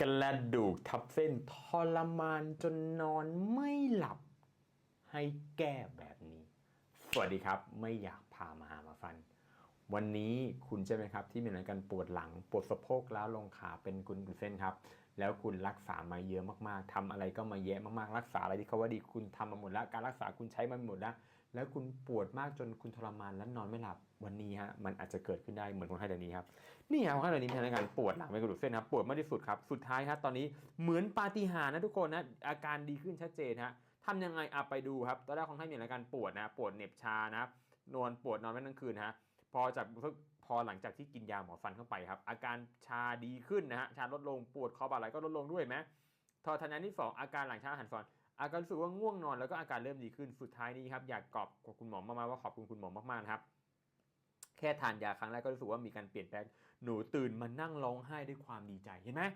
กระดูกทับเส้นทรมานจนนอนไม่หลับ ให้แก้แบบนี้ สวัสดีครับไม่อยากพามาหามาฟัน วันนี้คุณใช่ไหมครับ ที่มีอาการปวดหลัง ปวดสะโพกล้วลงขาเป็นคุณคุณเส้นครับ แล้วคุณรักษามาเยอะมากๆทำอะไรก็มาแยะมากๆ รักษาอะไรที่เขาว่าดีคุณทำมาหมดแล้ว การรักษาคุณใช้มาหมดแล้ว แล้วคุณปวดมากจนคุณทรมานและนอนไม่หลับ วันนี้ฮะ มันอาจจะเกิดขึ้นได้เหมือนคนไข้รายนี้ครับ นี่ครับคนไข้รายนี้มีอาการปวดหลังเป็นกระดูกเส้นครับ ปวดมากที่สุดครับ สุดท้ายครับตอนนี้เหมือนปาฏิหาริย์นะทุกคนนะ อาการดีขึ้นชัดเจนฮะทำยังไงอะไปดูครับ ตอนแรกคนไข้มีอาการปวดนะ ปวดเหน็บชานะครับนอนปวดนอนไม่ทั้งคืนฮะ พอจากพอหลังจากที่กินยาหมอฟันเข้าไปครับ อาการชาดีขึ้นนะฮะชาลดลงปวดคอบ่าไหล่ก็ลดลงด้วยไหมทอทันยันที่สองอาการหลังชาอาหันฟันอาการรู้สึกว่าง่วงนอนแล้วก็อาการเริ่มดีขึ้นสุดท้ายนี้ครับอยากกอบกับคุณหมอมากๆว่าขอบคุณคุณหมอมากๆครับแค่ทานยาครั้งแรกก็รู้สึกว่ามีการเปลี่ยนแปลงหนูตื่นมานั่งร้องไห้ด้วยความดีใจเห็นไหม